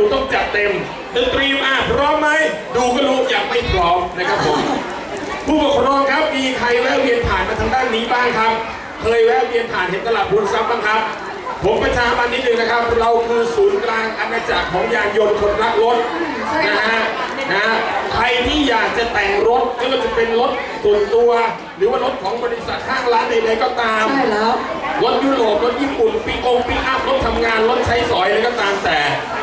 นูต้องจัดเต็มดนตรีมาพร้อมไหมดูก็รู้ยังไม่พร้อมนะครับผมผู้ปกครองครับมีใครแวะเวียนผ่านมาทางด้านนี้บ้างครับ เคยแวะเวียนผ่านเห็นตลาดบุญทรัพย์บ้างครับ ผมประชาบันนิดนึงนะครับ เราคือศูนย์กลางอาณาจักรของยานยนต์คนรักรถใช่นะค่ะฮะนะฮะใครที่อยากจะแต่งรถไม่ว่าจะเป็นรถส่วนตัว หรือว่ารถของบริษัทห้างร้านใดๆก็ตามใช่แล้วรถยุโรปรถญี่ปุ่นปีองปีอัพรถทำ งานรถใช้สอยอะไรก็ตามแต่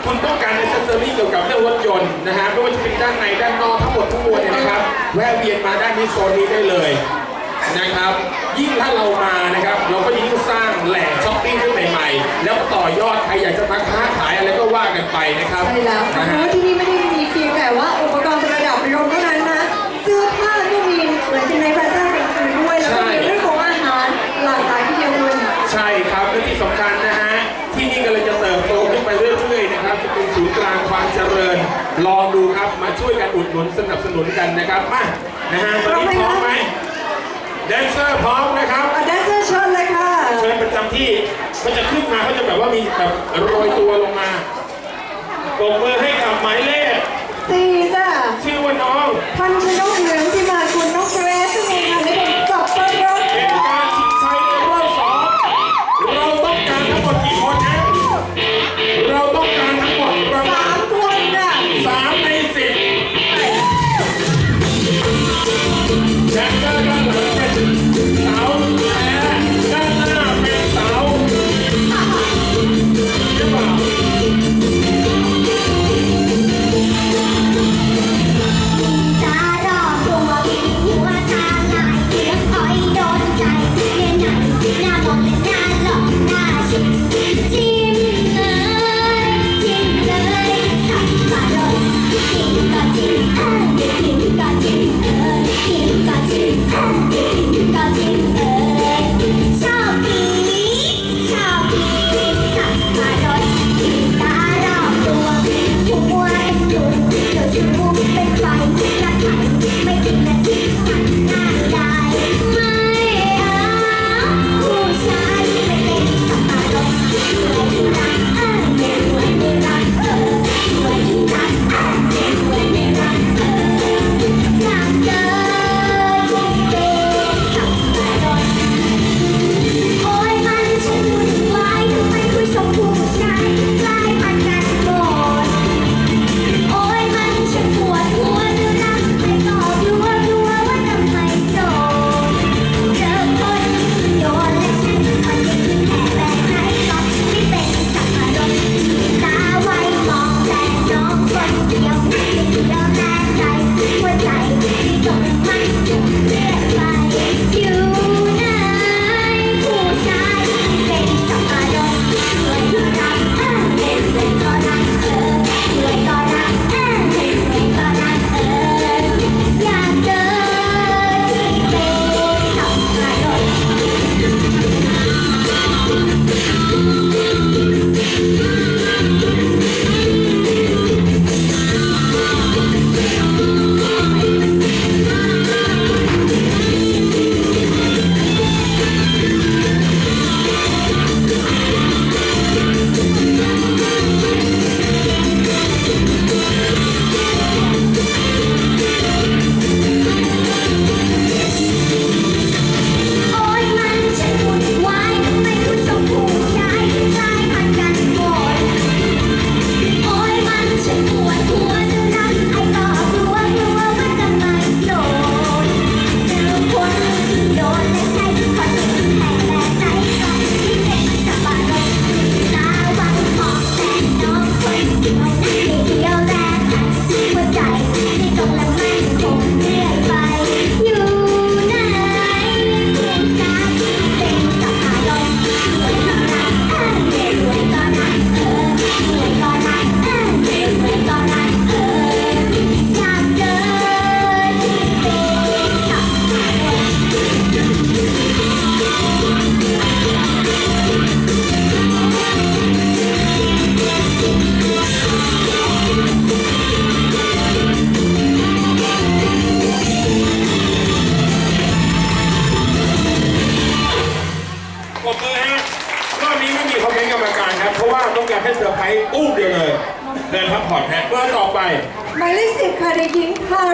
คุณต้องการอิสเซอรี่เกี่ยวกับเรื่องรถยนต์นะฮะไม่ว่าจะเป็นด้านในด้านนอกทั้งหมดทั้งมวลเนี่ยนะครับ แวะเวียนมาด้านนี้โซนนี้ได้เลยนะครับ ยิ่งถ้าเรามานะครับเราก็ยิ่งสร้างแหล่งช้อปปิ้งขึ้นใหม่ๆ แล้วต่อยอดใครอยากจะมาค้าขายอะไรก็ว่ากันไปนะครับใช่แล้วนะเพราะฮะว่าที่นี่ไม่ได้มีเพียงแต่ว่าอุปกรณ์ประดับรถเท่านั้นนะเสื้อผ้าก็มีเหมือนเป็นในพลาซ่าเป็นอื่นด้วยแล้วก็มีเรื่องของอาหารหลากหลายที่เดียวเลย ใช่ครับและที่สำคัญนะ นย์กลางความเจริญ ลองดูครับมาช่วยกันอุดหนุนสนับสนุนกันนะครับมานะฮะตอนนี้พร้อมไหมแดนเซอร์พร้อมนะครับอะแดนเซอร์เชิญเลยค่ะ เชิญประจำที่มันจะขึ้นมาเขาจะแบบว่ามีแบบโรยตัวลงมาปรบมือให้กับหมายเลขสี่จ้ะชื่อว่าน้องพันชนก Hey, hey, hey, hey. รมือฮะรอบนี้ไม่มีคอมเมนต์กรรมการครับ เพราะว่าต้องการให้เซอร์ไพรส์อู้เดียวเลย เดินพักผ่อนแฮะเพื่อต่อไป หมายเลขสิบค่ะเด็กหญิงคา